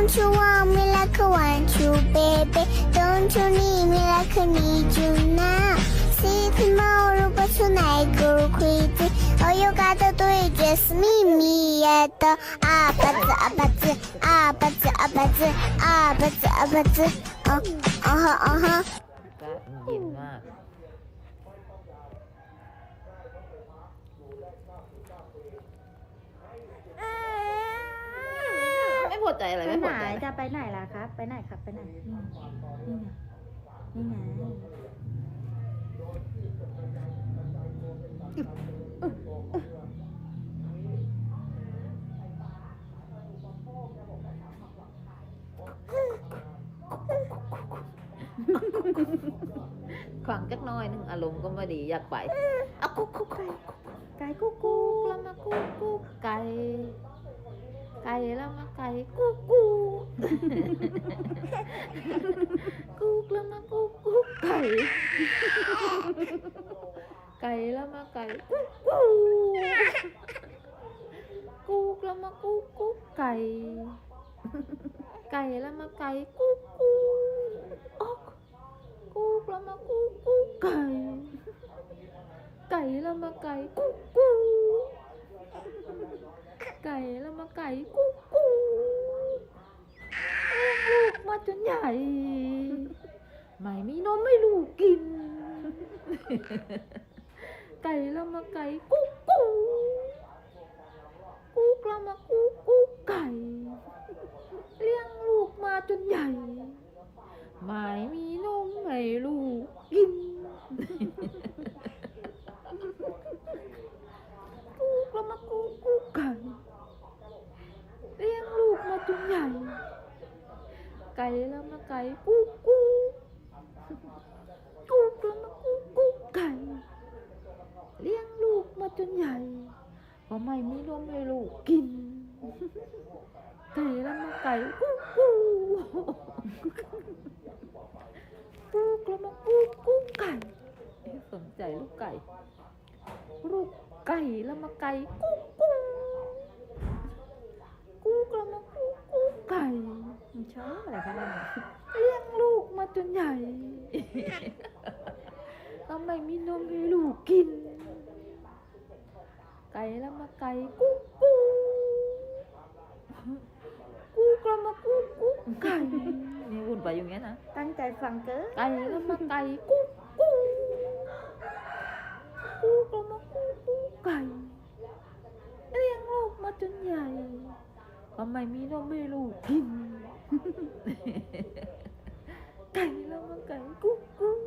Don't you want me like I want you, baby? Don't you need me like I need you now? See tomorrow, but tonight go crazy. All you gotta do is just meet me at the abattoir, abattoir, abattoir, abattoir, abattoir, abattoir. Uh, uh huh, uh huh. ใจอะไรไปไม่พไหนอใจอะไรจะไปไหนล่ะครับ ไปไหนครับ ไปไหน นี่ไงนี่ไงนี่ไงขวางจักหน้อยหนึงอารมณ์ก็ไม่ดีอยากไปอะกุ๊กกุ๊กกุ๊กไก่กุ๊กกุ๊กุ๊กกแล้วมากุ๊กกุ๊กไก่ ไก่แล้วมาไก่กูกูกูกแล้วมากูกูไก่ไก่แล้วมาไก่กูกูกูกแล้วมากูกูไก่ไก่แล้วมาไก่กูอ๊อกกุ๊กแล้วมากุ๊กกุ๊กไก่ ไก่แล้วมาไก่กุ๊กกุ๊กไก่แล้วมา ไก่กุ๊กกุ๊กเลี้ยงลูกมาจนใหญ่ ไม่มีนมไม่ลูกกิน ไก่ล้วมาไก่กุ๊กกุ๊กกุ๊กล้วมากุ๊กกุ๊กไก่ เลี้ยงลูกมาจนใหญ่ ไม่มีนมให้ลูกกิน กุ๊กแล้วมากุ๊กกุ๊กไก่ เลี้ยงลูกมาจนใหญ่ ไก่แล้วมาไก่กุ๊กกุ๊กกุ๊กแล้วมากุ๊กกุ๊กไก่เลี้ยงลูกมาจนใหญ่เพราะไม่มีนมให้ลูกกินไก่แล้วมาไก่กุ๊กกุ๊กกุ๊กแล้วมากุ๊กกุ๊กไก่สนใจลูกไก่ลูกไก่แล้วมาไก่กุ๊กกุ๊กกุ๊กแล้วมากุ๊กกุ๊กไก่ มั นชอบอะไรกันเนี่ยเลี้ยงลูกมาจนใหญ่ทำไมมีนมให้ลูกกิน ไก่แล้วมาไก่กุ๊กกุ๊กกุ๊กแล้วมากุ๊กกุ๊กไก่นี่วุ่นไปอย่างเงี้ยนะตั้งใจฟังเกินไก่แล้วมาไก่กุ๊กกุ๊กกุ๊กแล้วมากุ๊กกุ๊กไก่เลี้ยงลูกมาจนใหญ่ทำไมมีนมให้ลูกกิน ไก่ล้วมาไก่กุ๊กกุ๊ก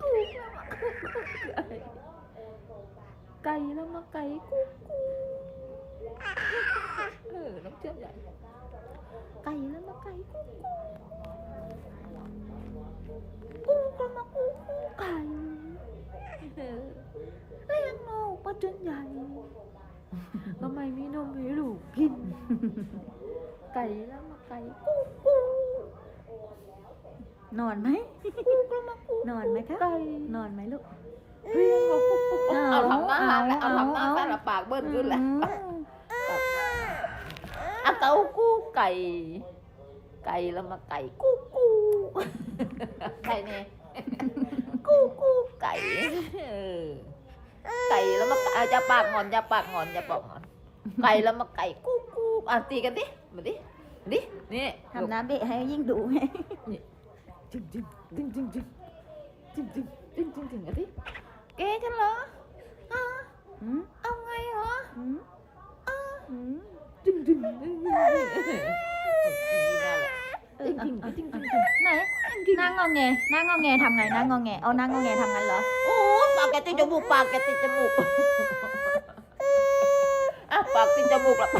กุ๊กล้วมากุ๊กกุ๊กไก่ไก่ล้วมาไก่กุ๊กกุ๊กเออน้ำเชื่อมใหญ่ไก่ล้วมาไก่กุ๊กกุ๊กกุ๊กล้วมากุ๊กกุ๊กไก่เลี้ยงลูกมาจนใหญ่ทำไมมีนมให้ลูกกิน ไก่แล้วมาไก่กุ๊กกุ๊กนอนไหมกุ๊กแล้วมากุ๊กนอนไหมคะไก่นอนไหมลูกเรียงเอาเอาทำหน้าเอาแล้วเอาเอาทำหน้าเอาแต่ละปากเบิ้ลขึ้นแหละอืมเอาเต้ากู้ไก่ ไก่แล้วมาไก่กู้กู้ไก่เนี่ยกู้กู้ไก่เออไก่แล้วมาอะจะปากงอนจะปากงอนจะปากงอนไก่แล้วมาไก่กู้กู้ อะตีกันดิมาดิมาดินี่ทำน้ำเบะให้ยิ่งดุไงจึงจึงจึงจึงจึงจึงจึงจึงจึงจึงอะดิแกฉันเหรอฮะอืมเอาไงเหรออืมอืมจึงจึงจึงจึงนี่แน่แหละเอจึองเอาจึงเอาจึงจึงไหนนางงอแงนางงอแงทำไงนางงอแงเอานางงอแงทำงั้นเหรอโอ้ปากแกติดจมูกปากแกติดจมูกอะปากติดจมูกละ